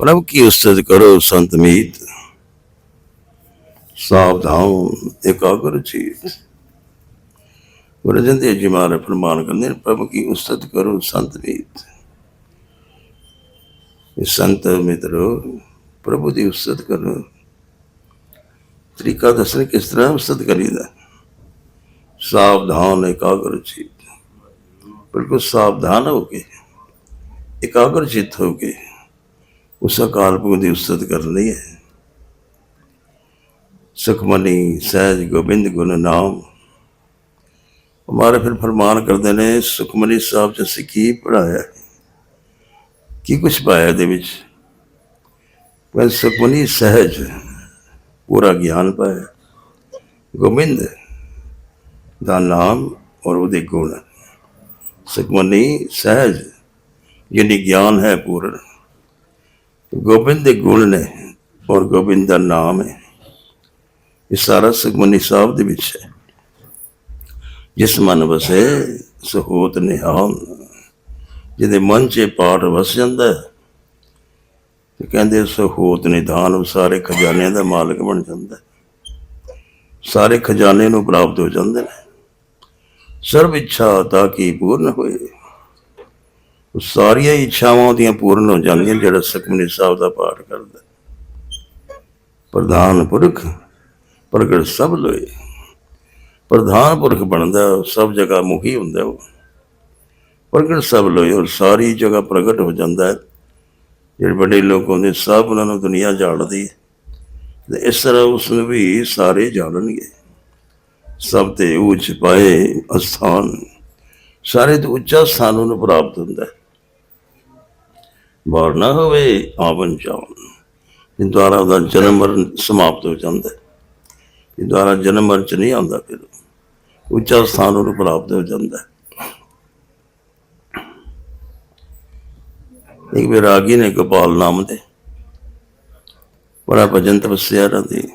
ਪ੍ਰਭ ਕੀ ਉਸਤਤ ਕਰੋ ਸੰਤ ਮੀਤ ਸਾਵਧਾਨ ਇਕਾਗਰ ਚੀਤ ਗੁਰੂ ਜੀ ਦੇ ਜੀ ਮਾਰੇ ਫਰਮਾਨ ਕਰਦੇ ਨੇ ਪ੍ਰਭ ਕੀ ਉਸਤਤ ਕਰੋ ਸੰਤ ਮੀਤ ਇਹ ਸੰਤ ਮਿੱਤਰੋ ਪ੍ਰਭੂ ਦੀ ਉਸਤਤ ਕਰੋ ਤਰੀਕਾ ਦੱਸਣ ਕਿਸ ਤਰ੍ਹਾਂ ਉਸਤਤ ਕਰੀਦਾ ਸਾਵਧਾਨ ਇਕਾਗਰ ਚੀਤ ਬਿਲਕੁਲ ਸਾਵਧਾਨ ਹੋ ਕੇ ਇਕਾਗਰ ਚਿੱਤ ਹੋ ਕੇ ਉਸ ਅਕਾਲ ਪੁਰਖ ਦੀ ਉਸਤਤ ਕਰਨੀ ਹੈ। ਸੁਖਮਨੀ, ਸਹਿਜ, ਗੋਬਿੰਦ, ਗੁਣ, ਨਾਮ। ਹਮਾਰੇ ਫਿਰ ਫਰਮਾਨ ਕਰਦੇ ਨੇ, ਸੁਖਮਨੀ ਸਾਹਿਬ ਚ ਅਸੀਂ ਕੀ ਪੜਾਇਆ ਕੀ ਕੁਛ ਪਾਇਆ ਇਹਦੇ ਵਿੱਚ? ਪਰ ਸੁਖਮਨੀ, ਸਹਿਜ, ਪੂਰਾ ਗਿਆਨ ਪਾਇਆ। ਗੋਬਿੰਦ ਦਾ ਨਾਮ ਔਰ ਉਹਦੇ ਗੁਣ। ਸੁਖਮਨੀ, ਸਹਿਜ ਯਾਨੀ ਗਿਆਨ ਹੈ ਪੂਰਨ। ਗੋਬਿੰਦ ਦੇ ਗੁਣ ਨੇ ਔਰ ਗੋਬਿੰਦ ਦਾ ਨਾਮ ਹੈ। ਇਹ ਸਾਰਾ ਸੁਖਮਨੀ ਸਾਹਿਬ ਦੇ ਵਿੱਚ ਹੈ। ਜਿਸ ਮਨ ਵਸੇ, ਸੋ ਹੋਤ ਨਿਹਾਲ। ਜਿਹਦੇ ਮਨ 'ਚ ਪਾਠ ਵਸ ਜਾਂਦਾ ਤੇ ਕਹਿੰਦੇ ਸੋ ਨਿਧਾਨ ਉਹ ਸਾਰੇ ਖਜ਼ਾਨਿਆਂ ਦਾ ਮਾਲਕ ਬਣ ਜਾਂਦਾ ਸਾਰੇ ਖਜ਼ਾਨੇ ਨੂੰ ਪ੍ਰਾਪਤ ਹੋ ਜਾਂਦੇ ਨੇ। ਸਰਬ ਇੱਛਾ ਤਾਂ ਕਿ ਪੂਰਨ ਹੋਏ। ਉਹ ਸਾਰੀਆਂ ਇੱਛਾਵਾਂ ਉਹਦੀਆਂ ਪੂਰਨ ਹੋ ਜਾਂਦੀਆਂ ਜਿਹੜਾ ਸੁਖਮਨੀ ਸਾਹਿਬ ਦਾ ਪਾਠ ਕਰਦਾ। ਪ੍ਰਧਾਨ ਪੁਰਖ, ਪ੍ਰਗਟ ਸਭ ਲੋਏ। ਪ੍ਰਧਾਨ ਪੁਰਖ ਬਣਦਾ ਉਹ ਸਭ ਜਗ੍ਹਾ ਮੁਖੀ ਹੁੰਦਾ ਉਹ। ਪ੍ਰਗਟ ਸਭ ਲੋਏ ਔਰ ਸਾਰੀ ਜਗ੍ਹਾ ਪ੍ਰਗਟ ਹੋ ਜਾਂਦਾ ਹੈ। ਜਿਹੜੇ ਵੱਡੇ ਲੋਕ ਹੁੰਦੇ, ਸਭ ਉਹਨਾਂ ਨੂੰ ਦੁਨੀਆ ਜਾਣਦੀ ਹੈ। ਤੇ ਇਸ ਤਰ੍ਹਾਂ ਉਸ ਨੂੰ ਵੀ ਸਾਰੇ ਜਾਣਨਗੇ। ਸਭ ਤੇ ਉੱਚ ਪਾਏ ਅਸਥਾਨ, ਸਾਰੇ ਤੋਂ ਉੱਚਾ ਸਥਾਨ ਉਹਨੂੰ ਪ੍ਰਾਪਤ ਹੁੰਦਾ ਹੈ। ਵਾਰ ਨਾ ਹੋਵੇ ਆਵਨ ਜਾਵਨ ਇਹ ਦੁਆਰਾ ਉਹਦਾ ਜਨਮ ਮਰਨ ਸਮਾਪਤ ਹੋ ਜਾਂਦਾ ਹੈ। ਇਹ ਦੁਆਰਾ ਜਨਮ ਮਰਨ ਚ ਨਹੀਂ ਆਉਂਦਾ ਫਿਰ। ਉੱਚਾ ਸਥਾਨ ਉਹਨੂੰ ਪ੍ਰਾਪਤ ਹੋ ਜਾਂਦਾ ਹੈ। ਇੱਕ ਵਿਰਾਗੀ ਨੇ ਗੋਪਾਲ ਨਾਮ ਦੇ ਬੜਾ ਭਜਨ ਤਪੱਸਿਆ ਰਹੀ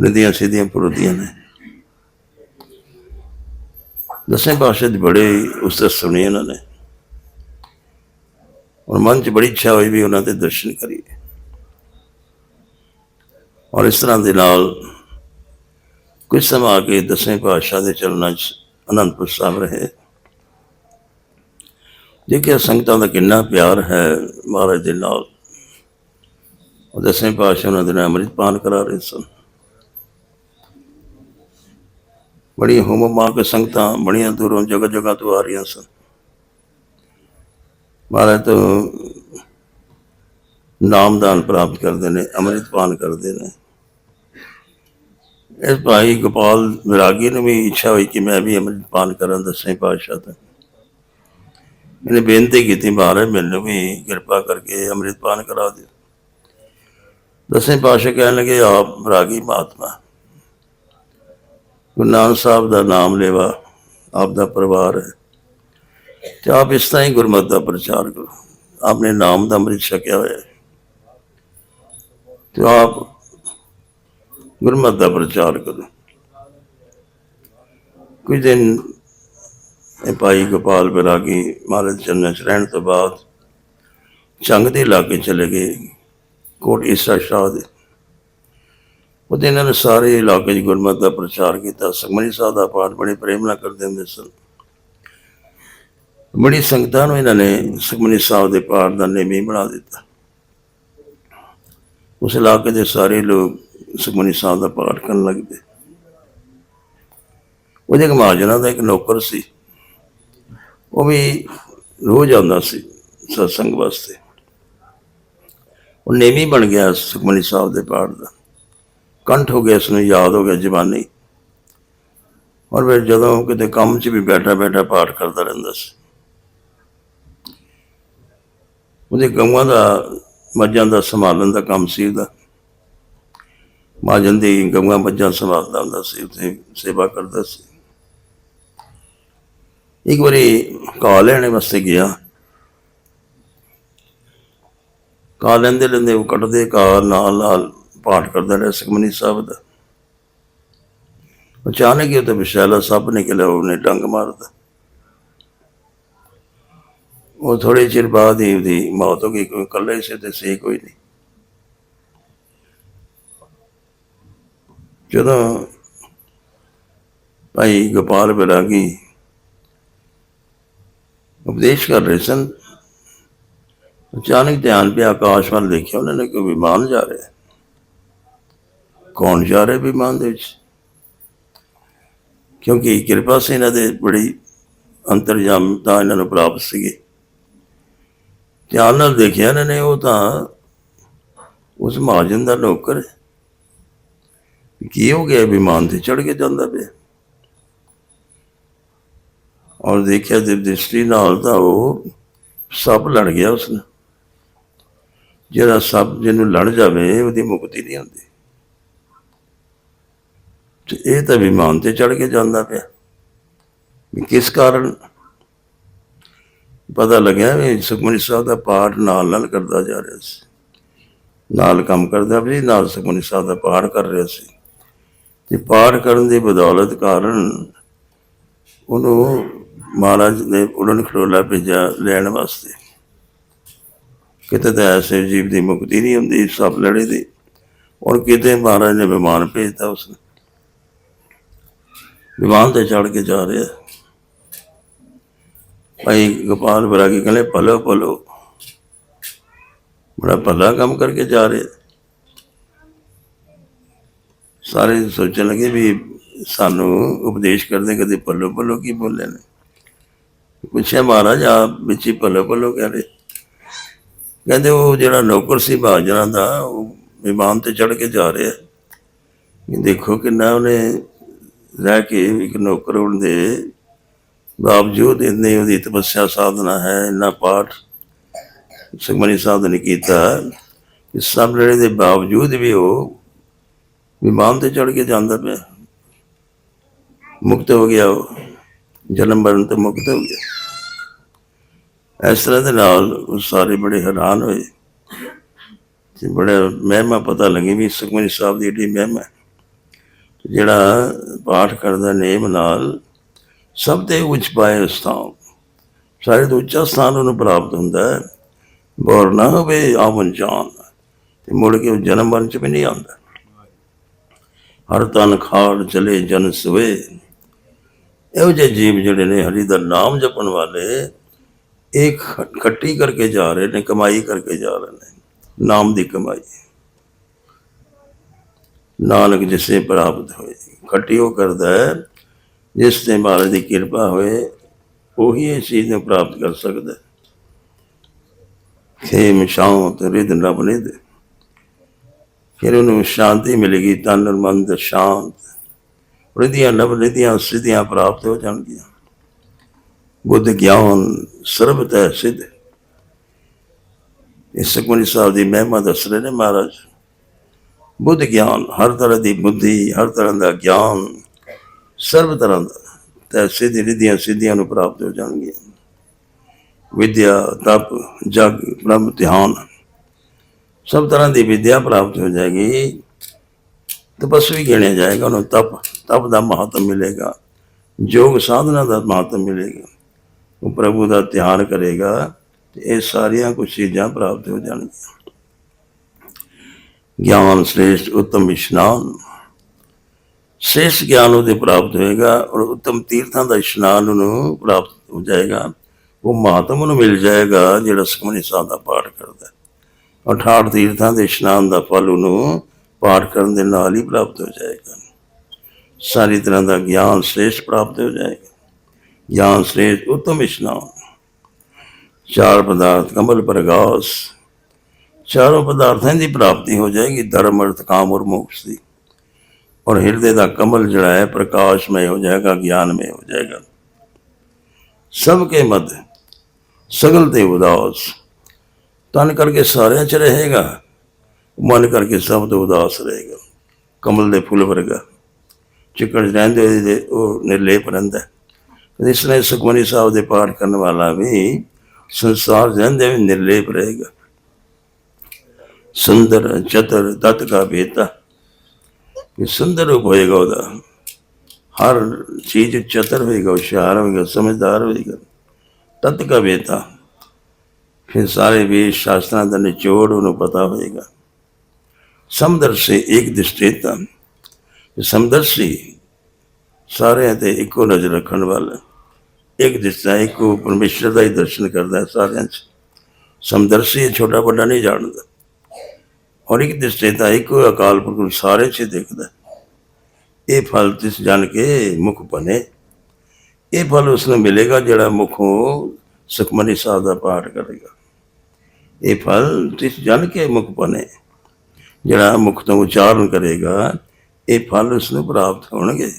ਨਦੀਆਂ ਸਿੱਧੀਆਂ ਪੁਰਦੀਆਂ ਨੇ। ਦਸੇ ਪਾਸ਼ਾ ਦੇ ਬੜੇ ਉਸਤਤ ਸੁਣੇ ਇਹਨਾਂ ਨੇ। ਔਰ ਮਨ 'ਚ ਬੜੀ ਇੱਛਾ ਹੋਈ ਵੀ ਉਹਨਾਂ ਦੇ ਦਰਸ਼ਨ ਕਰੀਏ। ਔਰ ਇਸ ਤਰ੍ਹਾਂ ਦੇ ਨਾਲ ਕੁਝ ਸਮਾਂ ਆ ਕੇ ਦਸਵੇਂ ਪਾਤਸ਼ਾਹ ਦੇ ਚਰਨਾਂ 'ਚ ਅਨੰਦਪੁਰ ਸਾਹਿਬ ਰਹੇ। ਦੇਖਿਆ ਸੰਗਤਾਂ ਦਾ ਕਿੰਨਾ ਪਿਆਰ ਹੈ ਮਹਾਰਾਜ ਦੇ ਨਾਲ। ਉਹ ਦਸਵੇਂ ਪਾਤਸ਼ਾਹ ਉਹਨਾਂ ਦੇ ਨਾਲ ਅੰਮ੍ਰਿਤ ਪਾਨ ਕਰਾ ਰਹੇ ਸਨ। ਬੜੀ ਹੁਮ ਮਾ ਕੇ ਸੰਗਤਾਂ ਬੜੀਆਂ ਦੂਰੋਂ ਜਗ੍ਹਾ ਜਗ੍ਹਾ ਤੋਂ ਆ ਰਹੀਆਂ ਸਨ। ਮਹਾਰਾਜ ਤੋਂ ਨਾਮਦਾਨ ਪ੍ਰਾਪਤ ਕਰਦੇ ਨੇ, ਅੰਮ੍ਰਿਤ ਪਾਨ ਕਰਦੇ ਨੇ। ਇਸ ਭਾਈ ਗੋਪਾਲ ਵਿਰਾਗੀ ਨੂੰ ਵੀ ਇੱਛਾ ਹੋਈ ਕਿ ਮੈਂ ਵੀ ਅੰਮ੍ਰਿਤ ਪਾਨ ਕਰਾਂ, ਦਸਵੇਂ ਪਾਤਸ਼ਾਹ ਤੋਂ ਇਹਨੇ ਬੇਨਤੀ ਕੀਤੀ, ਮਹਾਰਾਜ ਮੈਨੂੰ ਵੀ ਕਿਰਪਾ ਕਰਕੇ ਅੰਮ੍ਰਿਤ ਪਾਨ ਕਰਾ ਦਿਓ। ਦਸਵੇਂ ਪਾਤਸ਼ਾਹ ਕਹਿਣ ਲੱਗੇ, ਆਪ ਵਿਰਾਗੀ ਮਹਾਤਮਾ, ਗੁਰੂ ਨਾਨਕ ਸਾਹਿਬ ਦਾ ਨਾਮ ਲੈਵਾ, ਆਪ ਦਾ ਪਰਿਵਾਰ ਹੈ। ਤੇ ਆਪ ਇਸ ਤਰ੍ਹਾਂ ਹੀ ਗੁਰਮਤਿ ਦਾ ਪ੍ਰਚਾਰ ਕਰੋ। ਆਪਨੇ ਨਾਮ ਦਾ ਅੰਮ੍ਰਿਤ ਛਕਿਆ ਹੋਇਆ ਤੇ ਆਪ ਗੁਰਮਤਿ ਦਾ ਪ੍ਰਚਾਰ ਕਰੋ। ਕੁਝ ਦਿਨ ਇਹ ਭਾਈ ਗੋਪਾਲ ਬਿਰਾਗੀ ਮਹਾਰਾਜ ਚੰਨ ਚ ਰਹਿਣ ਤੋਂ ਬਾਅਦ ਚੰਗ ਦੇ ਇਲਾਕੇ ਚਲੇ ਗਏ। ਕੋਟ ਈਸਾ ਸ਼ਾਹ ਦੇ। ਉਹਦੇ ਇਹਨਾਂ ਨੇ ਸਾਰੇ ਇਲਾਕੇ 'ਚ ਗੁਰਮਤਿ ਦਾ ਪ੍ਰਚਾਰ ਕੀਤਾ। ਸੰਗਮਨੀ ਸਾਹਿਬ ਦਾ ਪਾਠ ਬੜੇ ਪ੍ਰੇਮ ਨਾਲ ਕਰਦੇ ਹੁੰਦੇ ਸਨ। ਬੜੀ ਸੰਗਤਾਂ ਨੂੰ ਇਹਨਾਂ ਨੇ ਸੁਖਮਨੀ ਸਾਹਿਬ ਦੇ ਪਾਠ ਦਾ ਨੇਮੀ ਬਣਾ ਦਿੱਤਾ। ਉਸ ਇਲਾਕੇ ਦੇ ਸਾਰੇ ਲੋਕ ਸੁਖਮਨੀ ਸਾਹਿਬ ਦਾ ਪਾਠ ਕਰਨ ਲੱਗ ਪਏ ਉਹਦੇ ਇੱਕ ਮਹਾਜਨਾਂ ਦਾ ਇੱਕ ਨੌਕਰ ਸੀ, ਉਹ ਵੀ ਰੋਜ਼ ਆਉਂਦਾ ਸੀ ਸਤਸੰਗ ਵਾਸਤੇ। ਉਹ ਨੇਮੀ ਬਣ ਗਿਆ ਸੁਖਮਨੀ ਸਾਹਿਬ ਦੇ ਪਾਠ ਦਾ। ਕੰਠ ਹੋ ਗਿਆ ਇਸ ਨੂੰ ਯਾਦ ਹੋ ਗਿਆ ਜ਼ਬਾਨੀ ਔਰ ਫਿਰ ਜਦੋਂ ਕਿਤੇ ਕੰਮ 'ਚ ਵੀ ਬੈਠਾ ਬੈਠਾ ਪਾਠ ਕਰਦਾ ਰਹਿੰਦਾ ਸੀ। ਉਹਦੇ ਗਊਆਂ ਦਾ, ਮੱਝਾਂ ਦਾ ਸੰਭਾਲਣ ਦਾ ਕੰਮ ਸੀ ਉਹਦਾ। ਮਾਜਨ ਦੀ ਗਊਆਂ ਮੱਝਾਂ ਸੰਭਾਲਦਾ ਹੁੰਦਾ ਸੀ, ਉੱਥੇ ਸੇਵਾ ਕਰਦਾ ਸੀ। ਇੱਕ ਵਾਰੀ ਕਾਲ ਲੈਣ ਵਾਸਤੇ ਗਿਆ। ਕਾਲ ਲੈਂਦੇ ਲੈਂਦੇ ਉਹ ਕੱਟਦੇ ਕਾਲ ਨਾਲ ਨਾਲ ਪਾਠ ਕਰਦਾ ਰਿਹਾ ਸੁਖਮਨੀ ਸਾਹਿਬ ਦਾ। ਅਚਾਨਕ ਹੀ ਉਹ ਤੇ ਵਿਸ਼ਾਲਾ ਸੱਪ ਨਿਕਲਿਆ ਉਹਨੇ ਡੰਗ ਮਾਰਦਾ ਉਹ ਥੋੜੇ ਚਿਰ ਬਾਅਦ ਹੀ ਉਹਦੀ ਮੌਤ ਹੋ ਗਈ, ਕੋਈ ਇਕੱਲੇ ਸੀ ਤੇ ਸੀ ਕੋਈ ਨਹੀਂ। ਜਦੋਂ ਭਾਈ ਗੋਪਾਲ ਬਿਰਾਗੀ ਉਪਦੇਸ਼ ਕਰ ਰਹੇ ਸਨ, ਅਚਾਨਕ ਧਿਆਨ ਪਿਆ ਆਕਾਸ਼ ਵੱਲ ਦੇਖਿਆ ਉਹਨਾਂ ਨੇ ਕਿ ਵਿਮਾਨ ਜਾ ਰਿਹਾ। ਕੌਣ ਜਾ ਰਿਹਾ ਵਿਮਾਨ ਦੇ ਵਿੱਚ? ਕਿਉਂਕਿ ਕਿਰਪਾ ਸੀ ਇਹਨਾਂ ਦੇ, ਬੜੀ ਅੰਤਰਜਾਮਤਾ ਇਹਨਾਂ ਨੂੰ ਪ੍ਰਾਪਤ ਸੀਗੀ। ਧਿਆਨ ਨਾਲ ਦੇਖਿਆ ਇਹਨਾਂ ਨੇ, ਉਹ ਤਾਂ ਉਸ ਮਹਾਜਨ ਦਾ ਨੌਕਰ ਹੈ। ਕੀ ਹੋ ਗਿਆ ਵਿਮਾਨ ਤੇ ਚੜ ਕੇ ਜਾਂਦਾ ਪਿਆ। ਔਰ ਦੇਖਿਆ ਤੇ ਦ੍ਰਿਸ਼ਟੀ ਨਾਲ ਤਾਂ ਉਹ ਸੱਪ ਲੜ ਗਿਆ ਉਸਨੇ। ਜਿਹੜਾ ਸੱਪ ਜਿਹਨੂੰ ਲੜ ਜਾਵੇ, ਉਹਦੀ ਮੁਕਤੀ ਨਹੀਂ ਹੁੰਦੀ। ਤੇ ਇਹ ਤਾਂ ਵਿਮਾਨ ਤੇ ਚੜ ਕੇ ਜਾਂਦਾ ਪਿਆ। ਕਿਸ ਕਾਰਨ? ਪਤਾ ਲੱਗਿਆ ਵੀ ਸੁਖਮਨੀ ਸਾਹਿਬ ਦਾ ਪਾਠ ਨਾਲ ਨਾਲ ਕਰਦਾ ਜਾ ਰਿਹਾ ਸੀ। ਨਾਲ ਕੰਮ ਕਰਦਾ ਵੀ, ਨਾਲ ਸੁਖਮਨੀ ਸਾਹਿਬ ਦਾ ਪਾਠ ਕਰ ਰਿਹਾ ਸੀ। ਤੇ ਪਾਠ ਕਰਨ ਦੀ ਬਦੌਲਤ ਕਾਰਨ ਉਹਨੂੰ ਮਹਾਰਾਜ ਨੇ ਉਡਣ ਖਟੋਲਾ ਭੇਜਿਆ ਲੈਣ ਵਾਸਤੇ। ਕਿਤੇ ਤਾਂ ਐਸੇ ਜੀਵ ਦੀ ਮੁਕਤੀ ਨਹੀਂ ਹੁੰਦੀ ਸਭ ਲੜੇ ਦੀ। ਔਰ ਕਿਤੇ ਮਹਾਰਾਜ ਨੇ ਵਿਮਾਨ ਭੇਜਤਾ ਉਸਨੂੰ। ਵਿਮਾਨ ਤੇ ਚੜ ਕੇ ਜਾ ਰਿਹਾ। ਭਾਈ ਗੋਪਾਲ ਬਰਾਗੀ ਕਹਿੰਦੇ ਪਲੋ ਪਲੋ ਬੜਾ ਭਲਾ ਕੰਮ ਕਰਕੇ ਜਾ ਰਹੇ। ਸਾਰੇ ਸੋਚਣ ਲੱਗੇ ਵੀ ਸਾਨੂੰ ਉਪਦੇਸ਼ ਕਰਦੇ ਕਦੇ ਪੱਲੋ ਪੱਲੋ ਕੀ ਬੋਲੇ ਨੇ। ਪੁੱਛਿਆ, ਮਹਾਰਾਜ, ਆ ਵਿੱਚ ਹੀ ਪੱਲੋ ਪੱਲੋ ਕਹਿ ਰਹੇ। ਕਹਿੰਦੇ, ਉਹ ਜਿਹੜਾ ਨੌਕਰ ਸੀ ਬਾਜਰਾਂ ਦਾ, ਉਹ ਵਿਮਾਨ ਤੇ ਚੜ ਕੇ ਜਾ ਰਿਹਾ। ਦੇਖੋ ਕਿੰਨਾ ਉਹਨੇ ਰਹਿ ਕੇ ਇੱਕ ਨੌਕਰ ਹੋਣ ਦੇ ਬਾਵਜੂਦ ਇੰਨੀ ਉਹਦੀ ਤਪੱਸਿਆ ਸਾਧਨਾ ਹੈ, ਇੰਨਾ ਪਾਠ ਸੁਖਮਨੀ ਸਾਹਿਬ ਨੇ ਕੀਤਾ ਇਸ ਸਭ ਲੜੇ ਦੇ ਬਾਵਜੂਦ ਵੀ ਉਹ ਵਿਮਾਨ ਤੇ ਚੜ ਕੇ ਜਾਂਦਾ ਪਿਆ। ਮੁਕਤ ਹੋ ਗਿਆ ਉਹ। ਜਨਮ ਮਰਨ ਤੋਂ ਮੁਕਤ ਹੋ ਗਿਆ। ਇਸ ਤਰ੍ਹਾਂ ਦੇ ਨਾਲ ਉਹ ਸਾਰੇ ਬੜੇ ਹੈਰਾਨ ਹੋਏ ਤੇ ਬੜਾ ਮਹਿਮਾ ਪਤਾ ਲੱਗੀ ਵੀ ਸੁਖਮਨੀ ਸਾਹਿਬ ਦੀ ਏਡੀ ਮਹਿਮਾ ਜਿਹੜਾ ਪਾਠ ਕਰਦਾ ਨੇਮ ਨਾਲ ਸਭ ਤੇ ਉੱਚ ਪਾਏ ਸਥਾਨ। ਸਾਰੇ ਤੋਂ ਉੱਚਾ ਸਥਾਨ ਉਹਨੂੰ ਪ੍ਰਾਪਤ ਹੁੰਦਾ ਹੈ। ਬੋਰ ਨਾ ਹੋਵੇ ਆਵਨ ਜਾਨ। ਤੇ ਮੁੜ ਕੇ ਉਹ ਜਨਮ ਮਰਨ ਚ ਵੀ ਨਹੀਂ ਆਉਂਦਾ। ਹਰ ਤਨ ਖਾੜ ਚਲੇ ਜਨ ਸਵੇ। ਇਹੋ ਜਿਹੇ ਜੀਵ ਜਿਹੜੇ ਨੇ ਹਰੀ ਦਾ ਨਾਮ ਜਪਣ ਵਾਲੇ, ਇਹ ਖੱਟੀ ਕਰਕੇ ਜਾ ਰਹੇ ਨੇ, ਕਮਾਈ ਕਰਕੇ ਜਾ ਰਹੇ ਨੇ। ਨਾਮ ਦੀ ਕਮਾਈ। ਨਾਨਕ ਜਿਸੇ ਪ੍ਰਾਪਤ ਹੋਏ। ਖੱਟੀ ਉਹ ਕਰਦਾ ਹੈ ਜਿਸ ਤੇ ਮਹਾਰਾਜ ਦੀ ਕਿਰਪਾ ਹੋਏ, ਉਹੀ ਇਸ ਚੀਜ਼ ਨੂੰ ਪ੍ਰਾਪਤ ਕਰ ਸਕਦਾ। ਹੈ ਖੇਮ ਸ਼ਾਂਤ ਰਿਦ ਨਬ ਨਿਧ। ਫਿਰ ਉਹਨੂੰ ਸ਼ਾਂਤੀ ਮਿਲੇਗੀ, ਤਨ ਔਰ ਮਨ ਦਾ ਸ਼ਾਂਤ। ਰਿਧੀਆਂ ਨਵ ਰਿਧੀਆਂ ਸਿੱਧੀਆਂ ਪ੍ਰਾਪਤ ਹੋ ਜਾਣਗੀਆਂ। ਬੁੱਧ ਗਿਆਨ ਸਰਬ ਸਿੱਧ। ਇਸ ਸੁਖਮਨੀ ਸਾਹਿਬ ਦੀ ਮਹਿਮਾ ਦੱਸ ਰਹੇ ਨੇ ਮਹਾਰਾਜ। ਬੁੱਧ ਗਿਆਨ ਹਰ ਤਰ੍ਹਾਂ ਦੀ ਬੁੱਧੀ, ਹਰ ਤਰ੍ਹਾਂ ਦਾ ਗਿਆਨ। ਸਰਬ ਤਰ੍ਹਾਂ ਦਾ। ਤੈ ਸਿੱਧ ਰਿਧੀਆਂ ਸਿੱਧੀਆਂ ਨੂੰ ਪ੍ਰਾਪਤ ਹੋ ਜਾਣਗੀਆਂ। ਵਿਦਿਆ, ਤਪ, ਜਗ, ਬ੍ਰਹਮ, ਧਿਆਨ, ਸਭ ਤਰ੍ਹਾਂ ਦੀ ਵਿਦਿਆ ਪ੍ਰਾਪਤ ਹੋ ਜਾਏਗੀ। ਤਪਸਵੀ ਗਿਣਿਆ ਜਾਏਗਾ, ਉਹਨੂੰ ਤਪ ਤਪ ਦਾ ਮਹੱਤਵ ਮਿਲੇਗਾ। ਯੋਗ ਸਾਧਨਾ ਦਾ ਮਹੱਤਵ ਮਿਲੇਗਾ। ਉਹ ਪ੍ਰਭੂ ਦਾ ਧਿਆਨ ਕਰੇਗਾ, ਤੇ ਇਹ ਸਾਰੀਆਂ ਕੁਝ ਚੀਜ਼ਾਂ ਪ੍ਰਾਪਤ ਹੋ ਜਾਣਗੀਆਂ। ਗਿਆਨ ਸ੍ਰੇਸ਼ਟ, ਉੱਤਮ ਇਸ਼ਨਾਨ ਸ੍ਰੇਸ਼ਟ ਗਿਆਨ ਉਹਦੇ ਪ੍ਰਾਪਤ ਹੋਏਗਾ ਔਰ ਉੱਤਮ ਤੀਰਥਾਂ ਦਾ ਇਸ਼ਨਾਨ ਉਹਨੂੰ ਪ੍ਰਾਪਤ ਹੋ ਜਾਏਗਾ। ਉਹ ਮਹਾਤਮ ਨੂੰ ਮਿਲ ਜਾਏਗਾ ਜਿਹੜਾ ਸੁਖਮਨੀ ਸਾਹਿਬ ਦਾ ਪਾਠ ਕਰਦਾ ਹੈ। 68 ਤੀਰਥਾਂ ਦੇ ਇਸ਼ਨਾਨ ਦਾ ਫਲ ਉਹਨੂੰ ਪਾਠ ਕਰਨ ਦੇ ਨਾਲ ਹੀ ਪ੍ਰਾਪਤ ਹੋ ਜਾਏਗਾ। ਸਾਰੀ ਤਰ੍ਹਾਂ ਦਾ ਗਿਆਨ ਸ੍ਰੇਸ਼ਟ ਪ੍ਰਾਪਤ ਹੋ ਜਾਏਗਾ। ਗਿਆਨ ਸ੍ਰੇਸ਼ਟ ਉੱਤਮ ਇਸ਼ਨਾਨ। ਚਾਰ ਪਦਾਰਥ ਕਮਲ ਪ੍ਰਗਾਸ। ਚਾਰੋਂ ਪਦਾਰਥਾਂ ਦੀ ਪ੍ਰਾਪਤੀ ਹੋ ਜਾਏਗੀ, ਧਰਮ ਅਰਥ, ਕਾਮ ਔਰ ਮੋਕਸ਼ ਦੀ। ਔਰ ਹਿਰਦੇ ਦਾ ਕਮਲ ਜਿਹੜਾ ਹੈ ਪ੍ਰਕਾਸ਼ਮय ਹੋ ਜਾਏਗਾ ਗਿਆਨਮय ਹੋ ਜਾਏਗਾ। ਸਭ ਕੇ ਮਦ ਸਗਲ ਤੇ ਉਦਾਸ। ਤਨ ਕਰਕੇ ਸਾਰਿਆਂ ਚ ਰਹੇਗਾ, ਮਨ ਕਰਕੇ ਸਭ ਤੋਂ ਉਦਾਸ ਰਹੇਗਾ। ਕਮਲ ਦੇ ਫੁੱਲ ਵਰਗਾ। ਚਿੱਕੜ ਰਹਿੰਦੇ ਉਹਦੇ ਉਹ ਨਿਰਲੇਪ ਰਹਿੰਦਾ ਹੈ। ਇਸ ਲਈ ਸੁਖਮਨੀ ਸਾਹਿਬ ਦੇ ਪਾਠ ਕਰਨ ਵਾਲਾ ਵੀ ਸੰਸਾਰ ਰਹਿੰਦੇ ਵੀ ਨਿਰਲੇਪ ਰਹੇਗਾ। ਸੁੰਦਰ, ਚਤਰ ਤਤ ਕਾ ਬੇਤਾ। ਇਹ ਸੁੰਦਰ ਰੂਪ ਹੋਏਗਾ ਉਹਦਾ। ਹਰ ਚੀਜ਼ ਚਤਰ ਹੋਏਗਾ, ਹੁਸ਼ਿਆਰ ਹੋਏਗਾ, ਸਮਝਦਾਰ ਹੋਏਗਾ। ਤਤ ਕਾ ਫਿਰ ਸਾਰੇ ਵੇਦ ਸ਼ਾਸਤਰਾਂ ਦਾ ਨਿਚੋੜ ਉਹਨੂੰ ਪਤਾ ਹੋਏਗਾ। ਸਮਦਰਸ਼ੀ ਇੱਕ ਦ੍ਰਿਸ਼ਟੇਤਾ ਸਮਦਰਸ਼ੀ ਸਾਰਿਆਂ ਤੇ ਇੱਕੋ ਨਜ਼ਰ ਰੱਖਣ ਵਾਲਾ ਇੱਕ ਦਿਸਦਾ ਇੱਕੋ ਪਰਮੇਸ਼ਰ ਦਾ ਹੀ ਦਰਸ਼ਨ ਕਰਦਾ ਸਾਰਿਆਂ 'ਚ। ਸਮਦਰਸ਼ੀ ਇਹ ਛੋਟਾ ਵੱਡਾ ਨਹੀਂ ਜਾਣਦਾ। ਔਰ ਇੱਕ ਦ੍ਰਿਸ਼ਟੇਤਾ ਇੱਕੋ ਅਕਾਲ ਪੁਰਖ ਨੂੰ ਸਾਰੇ 'ਚ ਦੇਖਦਾ। ਇਹ ਫਲ ਤਿਸ ਜਾਣ ਕੇ ਮੁਖ ਬਨੇ ਇਹ ਫਲ ਉਸ ਨੂੰ ਮਿਲੇਗਾ ਜਿਹੜਾ ਮੁਖੋਂ ਸੁਖਮਨੀ ਸਾਹਿਬ ਦਾ ਪਾਠ ਕਰੇਗਾ। ਇਹ ਫਲ ਤਿਸ ਜਨ ਕੇ ਮੁਖ ਬਨੇ ਜਿਹੜਾ ਮੁਖ ਤੋਂ ਉਚਾਰਨ ਕਰੇਗਾ, ਇਹ ਫਲ ਉਸ ਨੂੰ ਪ੍ਰਾਪਤ ਹੋਣਗੇ।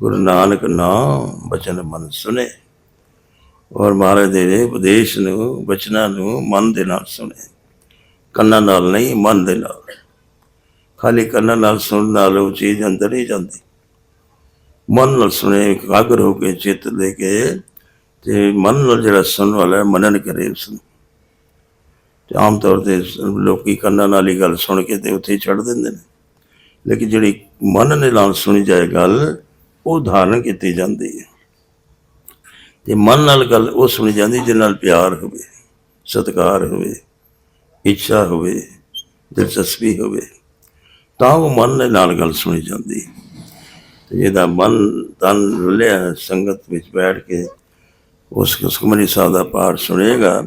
ਗੁਰੂ ਨਾਨਕ ਨਾਮ ਬਚਨ ਮਨ ਸੁਨੇ ਔਰ ਮਹਾਰਾਜ ਦੇ ਉਪਦੇਸ਼ ਨੂੰ, ਬਚਨਾਂ ਨੂੰ ਮਨ ਦੇ ਨਾਲ ਸੁਣੇ। ਕੰਨਾਂ ਨਾਲ ਨਹੀਂ ਮਨ ਦੇ ਨਾਲ। ਖਾਲੀ ਕੰਨਾਂ ਨਾਲ ਸੁਣਨ ਨਾਲ ਉਹ ਚੀਜ਼ ਅੰਦਰ ਨਹੀਂ ਜਾਂਦੀ। ਮਨ ਨਾਲ ਸੁਣੇ ਇਕਾਗਰ ਹੋ ਕੇ ਚਿੱਤ ਲੈ ਕੇ ਤੇ ਮਨ ਨਾਲ ਜਿਹੜਾ ਸੁਣਨ ਵਾਲਾ ਹੈ, ਮਨਨ ਕਰੇ ਉਸ ਨੂੰ ਤੇ ਆਮ ਤੌਰ ਤੇ ਲੋਕੀ ਕੰਨਾਂ ਨਾਲ ਹੀ ਗੱਲ ਸੁਣ ਕੇ ਤੇ ਉੱਥੇ ਹੀ ਛੱਡ ਦਿੰਦੇ ਨੇ। ਲੇਕਿਨ ਜਿਹੜੀ ਮਨ ਦੇ ਨਾਲ ਸੁਣੀ ਜਾਏ ਗੱਲ ਉਹ ਧਾਰਨ ਕੀਤੀ ਜਾਂਦੀ ਹੈ। ਤੇ ਮਨ ਨਾਲ ਗੱਲ ਉਹ ਸੁਣੀ ਜਾਂਦੀ ਜਿਹਦੇ ਨਾਲ ਪਿਆਰ ਹੋਵੇ ਸਤਿਕਾਰ ਹੋਵੇ। ਇੱਛਾ ਹੋਵੇ, ਦਿਲਚਸਪੀ ਹੋਵੇ, ਤਾਂ ਉਹ ਮਨ ਦੇ ਨਾਲ ਗੱਲ ਸੁਣੀ ਜਾਂਦੀ। ਹੈ ਤੇ ਜਿਹਦਾ ਮਨ ਤਨ ਰੁਲਿਆ ਸੰਗਤ ਵਿੱਚ ਬੈਠ ਕੇ ਉਸ ਸੁਖਮਨੀ ਸਾਹਿਬ ਦਾ ਪਾਠ ਸੁਣੇਗਾ,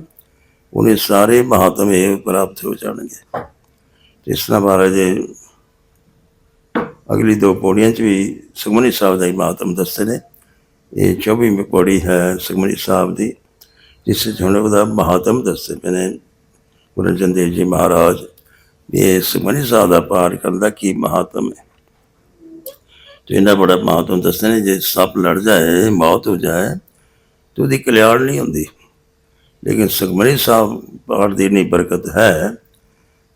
ਉਹਨੇ ਸਾਰੇ ਮਹਾਤਮ ਇਹ ਪ੍ਰਾਪਤ ਹੋ ਜਾਣਗੇ। ਇਸ ਤਰ੍ਹਾਂ ਮਹਾਰਾਜ ਅਗਲੀ ਦੋ ਪੌੜੀਆਂ 'ਚ ਵੀ ਸੁਖਮਨੀ ਸਾਹਿਬ ਦਾ ਹੀ ਮਹਾਤਮ ਦੱਸਦੇ ਨੇ। ਇਹ 24ਵੀਂ ਪੌੜੀ ਹੈ ਸੁਖਮਨੀ ਸਾਹਿਬ ਦੀ, ਜਿਸ 'ਚ ਹੁਣ ਉਹਦਾ ਮਹਾਤਮ ਦੱਸਦੇ ਪਏ ਨੇ। ਗੁਰੂ ਅਰਜਨ ਦੇਵ ਜੀ ਮਹਾਰਾਜ, ਵੀ ਇਹ ਸੁਖਮਨੀ ਸਾਹਿਬ ਦਾ ਪਾਠ ਕਰਨ ਦਾ ਕੀ ਮਹਾਤਮ ਹੈ। ਤੇ ਇਹਨਾਂ ਬੜਾ ਮਹਾਤਮ ਦੱਸਦੇ ਨੇ, ਜੇ ਸੱਪ ਲੜ ਜਾਏ, ਮੌਤ ਹੋ ਜਾਏ, ਤੇ ਉਹਦੀ ਕਲਿਆਣ ਨਹੀਂ ਹੁੰਦੀ। ਲੇਕਿਨ ਸੁਖਮਨੀ ਸਾਹਿਬ ਪਾਠ ਦੀ ਇੰਨੀ ਬਰਕਤ ਹੈ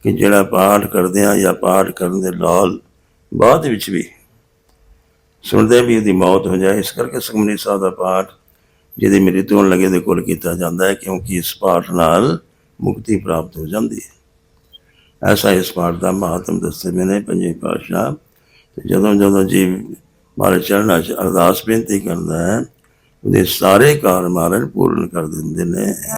ਕਿ ਜਿਹੜਾ ਪਾਠ ਕਰਦੇ ਆ ਜਾਂ ਪਾਠ ਕਰਨ ਦੇ ਨਾਲ ਬਾਅਦ ਵਿੱਚ ਵੀ ਸੁਣਦੇ ਵੀ ਉਹਦੀ ਮੌਤ ਹੋ ਜਾਏ, ਇਸ ਕਰਕੇ ਸੁਖਮਨੀ ਸਾਹਿਬ ਦਾ ਪਾਠ ਜਿਹਦੇ ਮ੍ਰਿਤੂ ਹੋਣ ਲੱਗੇ ਦੇ ਕੋਲ ਕੀਤਾ ਜਾਂਦਾ ਹੈ, ਕਿਉਂਕਿ ਇਸ ਪਾਠ ਨਾਲ ਮੁਕਤੀ ਪ੍ਰਾਪਤ ਹੋ ਜਾਂਦੀ ਹੈ। ਐਸਾ ਇਸ ਪਾਠ ਦਾ ਮਹਾਤਮ ਦੱਸਦੇ ਮੈਨੇ ਪੰਜੇ ਪਾਤਸ਼ਾਹ ਤੇ ਜਦੋਂ ਜਦੋਂ ਜੀਵ ਮਹਾਰਾਜ ਚਰਨਾਂ 'ਚ ਅਰਦਾਸ ਬੇਨਤੀ ਕਰਦਾ ਹੈ, ਉਹਦੇ ਸਾਰੇ ਕਾਰਨ ਮਹਾਰਾਜ ਪੂਰਨ ਕਰ ਦਿੰਦੇ ਨੇ।